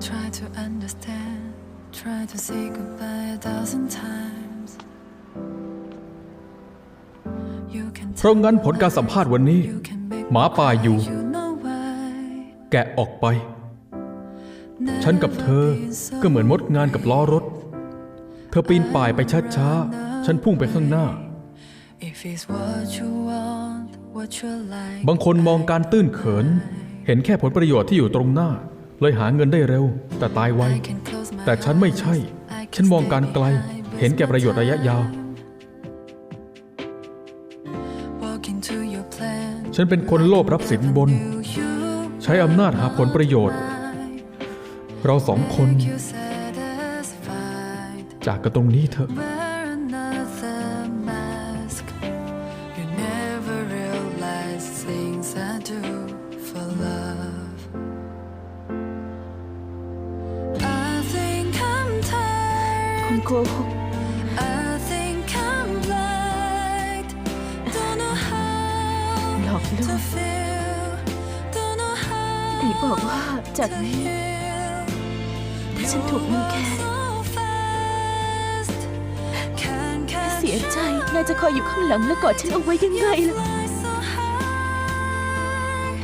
Try to understand, try to say goodbye a thousand times. You can เพราะงั้นผลการสัมภาษณ์วันนี้ you can make หมาป่าอยู่ you know why. แกะออกไป ฉันกับเธอก็เหมือนมดงานกับล้อรถ เธอปีนป่ายไปช้าๆ ฉันพุ่งไปข้างหน้า If it's what you want, what you like. บางคนมองการตื้นเขิน เห็นแค่ผลประโยชน์ที่อยู่ตรงหน้า เลยหาเงินได้เร็ว แต่ตายไว I can close my แต่ฉันไม่ใช่ eyes, I can ฉันมองการ stay ไกล behind, เห็นแก่ประโยชน์ระยะยาว Walk into your plan. ฉันเป็นคนโลภรับสินบน You, you, ใช้อำนาจหาผลประโยชน์ เราสองคน you satisfied. จากกันตรงนี้เถอะ คุณ tired. โกหก I think I'm blind. Don't know หล how อกลว to ง feel. Don't know ไหน how บอกว่าจาก to นี้ heal. ถ้าฉันถูกรังแก So fast. Can't catch เสียใจนายจะคอยอยู่ข้างหลังและกอดฉันเอาไว้ยังไงล่ะ fly so high.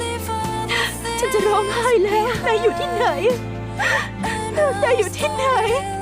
Leave all the ฉันจะร้องไห้แล้วนายอยู่ที่ไหนนายอยู่ที่ไหน Leave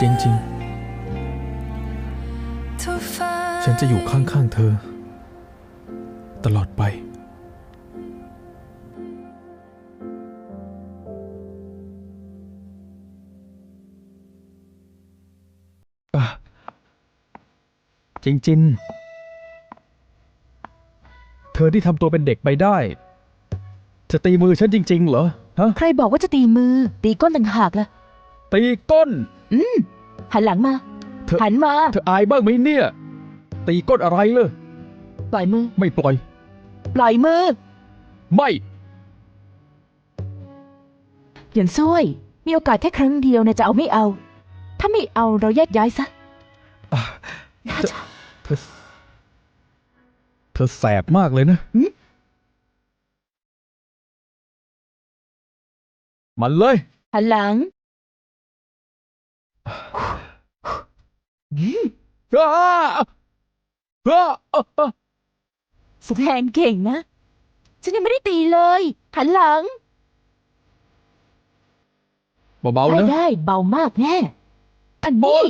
จริง to find. ๆฉันจะอยู่ข้าง ๆ เธอ ตลอดไปอะจริง ๆ เธอที่ทำตัวเป็นเด็กไปได้ จะตีมือฉันจริง ๆ เหรอ ฮะ ใครบอกว่าจะตีมือ ตีก้นต่างหากล่ะ ตีก้น หันหลังมา เธอ หันมา เธออายบ้างไหมเนี่ย ตีก้นอะไรเลยปล่อยมือ ไม่ปล่อย ปล่อยมือไม่หยันซ้วยมีโอกาสแค่ครั้งเดียวนะจะเอาไม่เอา ถ้าไม่เอาเราแยกย้ายซะอะน่าจะ เธอ เธอแสบมากเลยนะหืมมันเลย หันหลัง อ้าอ้าอ้าแสดงเก่งนะ ฉันยังไม่ได้ตีเลยหันหลังเบาๆได้นะ ได้เบามากแน่ อันโอ๊นี้ย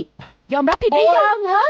ยอมรับผิดหรือยังฮะ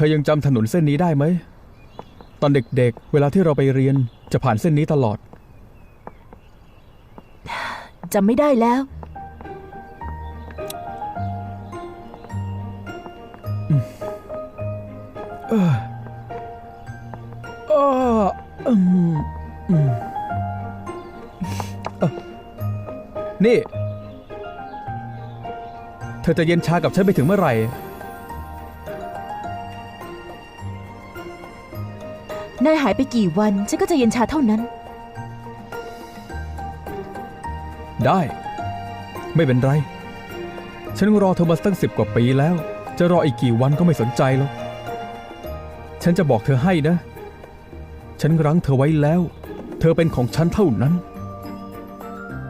เธอยังจำถนนเส้นนี้ได้ไหม ตอนเด็กๆเวลาที่เราไปเรียนจะผ่านเส้นนี้ตลอด จำไม่ได้แล้ว เออเอออืมอืมเอ่อนี่ เธอจะเย็นชากับฉันไปถึงเมื่อไหร่ นายหายไปกี่วัน ฉันก็จะเย็นชาเท่านั้น ได้ ไม่เป็นไร ฉันรอเธอมาตั้งสิบกว่าปีแล้ว จะรออีกกี่วันก็ไม่สนใจหรอก ฉันจะบอกเธอให้นะ ฉันรั้งเธอไว้แล้ว เธอเป็นของฉันเท่านั้น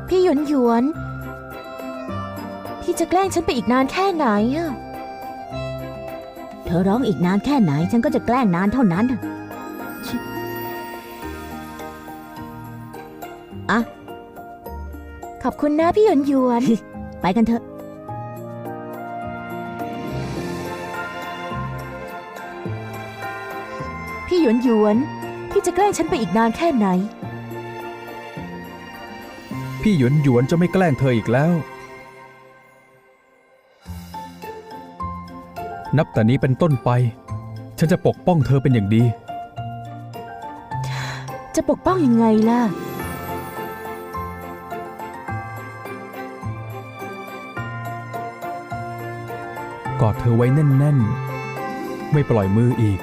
พี่หยวนหยวน พี่พี่จะแกล้งฉันไปอีกนานแค่ไหนอะเธอร้องอีกนานแค่ไหน ฉันก็จะแกล้งนานเท่านั้น อะขอบคุณนะพี่หยวนหยวน ไปกันเถอะ พี่หยวนหยวนพี่จะแกล้งฉันไปอีกนานแค่ไหน พี่หยวนหยวนจะไม่แกล้งเธออีกแล้ว นับแต่นี้เป็นต้นไป ฉันจะปกป้องเธอเป็นอย่างดี จะปกป้องยังไงล่ะ กอดเธอไว้แน่น ๆ ไม่ปล่อยมืออีก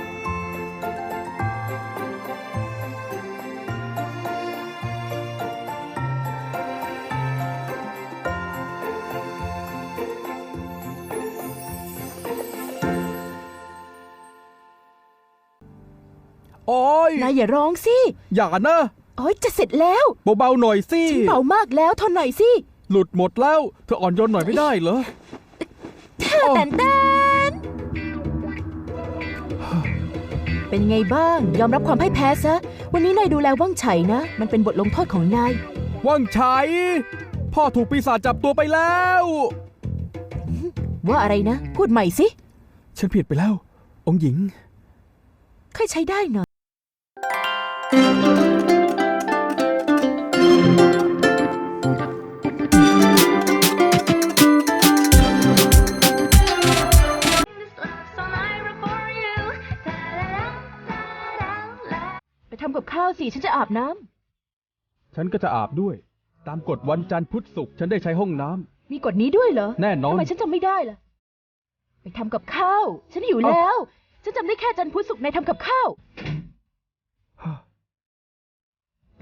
อ้ยนายอย่าร้องสิ อย่านะโอ้ยจะเสร็จแล้ว เบาๆหน่อยสิ ฉันเบามากแล้วทนหน่อยสิ หลุดหมดแล้ว เธออ่อนโยนหน่อยไม่ได้เหรอแตนแตนเป็นไงบ้าง ยอมรับความพ่ายแพ้ซะ วันนี้นายดูแลว่างไฉนะ มันเป็นบทลงโทษของนาย ว่างไฉ พ่อถูกปีศาจจับตัวไปแล้ว ว่าอะไรนะ พูดใหม่สิ ฉันผิดไปแล้ว องค์หญิง ค่อยใช้ได้หน่อย อาบน้ำฉันก็จะอาบด้วย ตามกฎวันจันทร์พุธศุกร์ฉันได้ใช้ห้องน้ำมีกฎนี้ด้วยเหรอแน่นอน ทำไมฉันจำไม่ได้ล่ะ ไปทำกับข้าว ฉันหิวแล้ว ฉันจำได้แค่จันทร์พุธศุกร์ในทำกับข้าว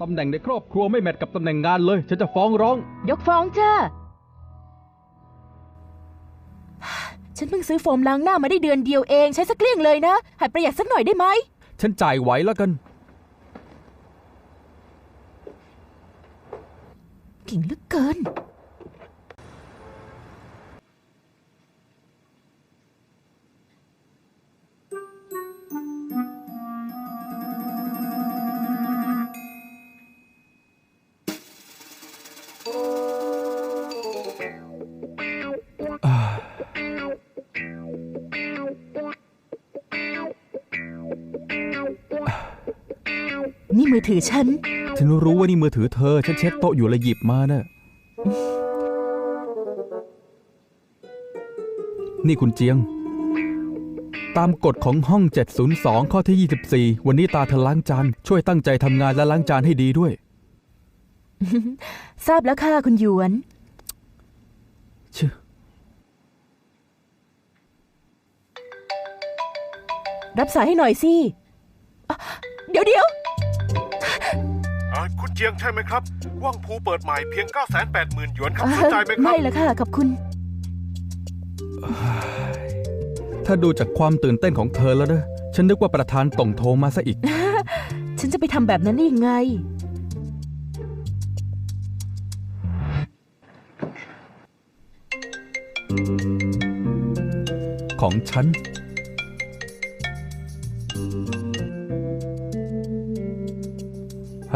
ตำแหน่งในครอบครัวไม่แมทกับตำแหน่งงานเลย ฉันจะฟ้องร้อง ยกฟ้องจ้า ฉันเพิ่งซื้อโฟมล้างหน้ามาได้เดือนเดียวเอง ใช้สักเกลี้ยงเลยนะ หัดประหยัดสักหน่อยได้ไหม ฉันจ่ายไหวแล้วกัน ก่งเหลือเกิน นี่มือถือฉัน ฉันรู้ว่านี่มือถือเธอ ฉันเช็ดโต๊ะอยู่เลยหยิบมานะ่ะนี่คุณเจียง ตามกฎของห้อง 702 ข้อที่ 24 วันนี้ตาเธอล้างจาน ช่วยตั้งใจทำงานและล้างจานให้ดีด้วย ทราบแล้วค่ะคุณหยวนชื่อรับสายให้หน่อยสิอะเดี๋ยวเดี๋ยวอ่า คุณเจียงใช่ไหมครับ ว่างภูเปิดใหม่เพียง 980,000 หยวนครับอ่าสนใจไหมครับ ไม่ละค่ะ ขอบคุณ ถ้าดูจากความตื่นเต้นของเธอแล้วนะ ฉันนึกว่าประธานต่งโทรมาซะอีก ฉันจะไปทำแบบนั้นได้ยังไง ของฉัน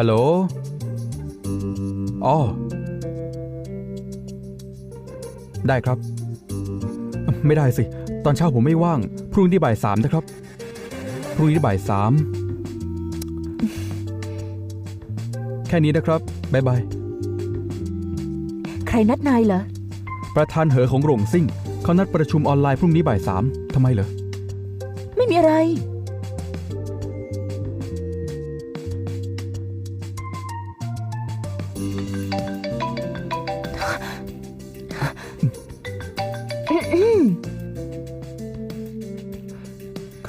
ฮัลโหลอ๋อได้ครับ ไม่ได้สิ ตอนเช้าผมไม่ว่าง พรุ่งนี้บ่ายสามนะครับ พรุ่งนี้บ่ายสาม แค่นี้นะครับบ๊ายบาย ใครนัดนายเหรอ ประธานเหอของโรงซิ่ง เขานัดประชุมออนไลน์พรุ่งนี้บ่ายสามทำไมเหรอ ไม่มีอะไร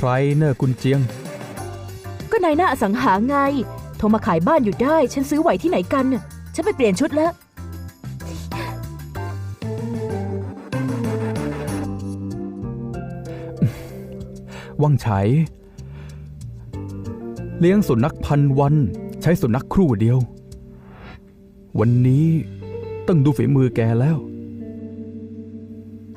ใครเนอะคุณเจียง ก็นายหน้าอสังหาไง โทรมาขายบ้านอยู่ได้ ฉันซื้อไหวที่ไหนกันน่ะฉันไปเปลี่ยนชุดแล้ว ว่างไฉเลี้ยงสุนัขพันวัน ใช้สุนัขครู่เดียว วันนี้ต้องดูฝีมือแกแล้ว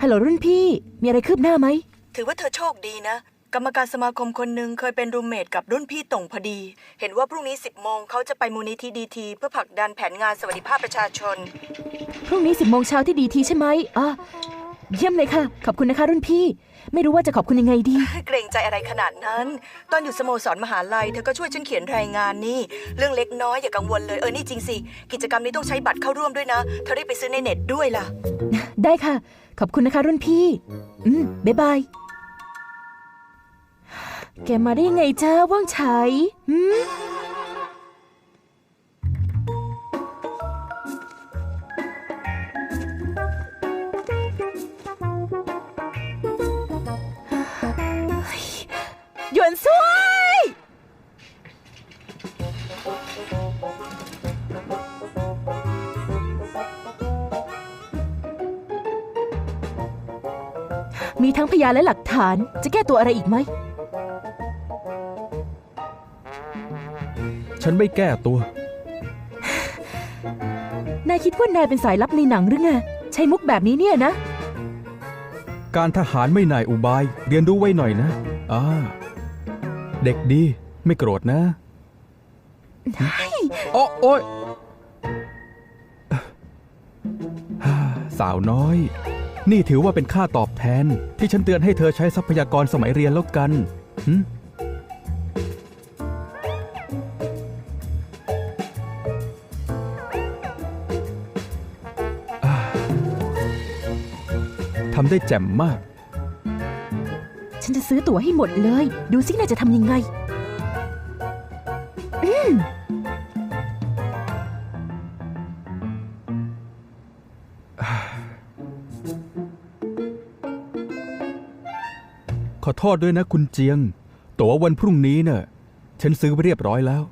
ฮัลโหลรุ่นพี่ มีอะไรคืบหน้าไหม ถือว่าเธอโชคดีนะ กรรมการสมาคมคนหนึ่งเคยเป็นรูมเมทกับรุ่นพี่ต่งพอดี เห็นว่าพรุ่งนี้ 10 โมงเขาจะไปมูลนิธิดีทีเพื่อผลักดันแผนงานสวัสดิภาพประชาชน พรุ่งนี้สิบโมงเช้าที่ดีทีใช่ไหมอะเยี่ยมเลยค่ะ ขอบคุณนะคะรุ่นพี่ ไม่รู้ว่าจะขอบคุณยังไงดี เกรงใจอะไรขนาดนั้น ตอนอยู่สโมสรมหาลัยเธอก็ช่วยฉันเขียนรายงานนี่ เรื่องเล็กน้อยอย่ากังวลเลย เออ นี่จริงสิ กิจกรรมนี้ต้องใช้บัตรเข้าร่วมด้วยนะ เธอรีบไปซื้อในเน็ตด้วยล่ะ ได้ค่ะ ขอบคุณนะคะรุ่นพี่ อืมบ๊ายบาย แกมาได้ยังไงจ้าว่างไฉหืมหยวนซุยมีทั้งพยานและหลักฐาน จะแก้ตัวอะไรอีกไหม ฉันไม่แก้ตัว นายคิดว่านายเป็นสายลับในหนังหรือไง ใช้มุกแบบนี้เนี่ยนะ การทหารไม่นายอุบาย เรียนรู้ไว้หน่อยนะอ่าเด็กดีไม่โกรธนะโอ้โอ้ยสาวน้อย นี่ถือว่าเป็นค่าตอบแทน ที่ฉันเตือนให้เธอใช้ทรัพยากรสมัยเรียนแล้วกันหึำได้แจ่มมาก ฉันจะซื้อตั๋วให้หมดเลย ดูสินายจะทำยังไงขอโทษด้วยนะคุณเจียง ตั๋ววันพรุ่งนี้เน่ะ ฉันซื้อไปเรียบร้อยแล้ว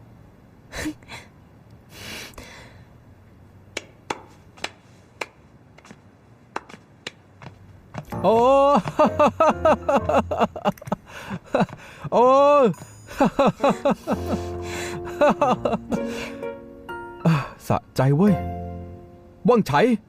โอ้โอ้สะใจเว้ยว่างไฉ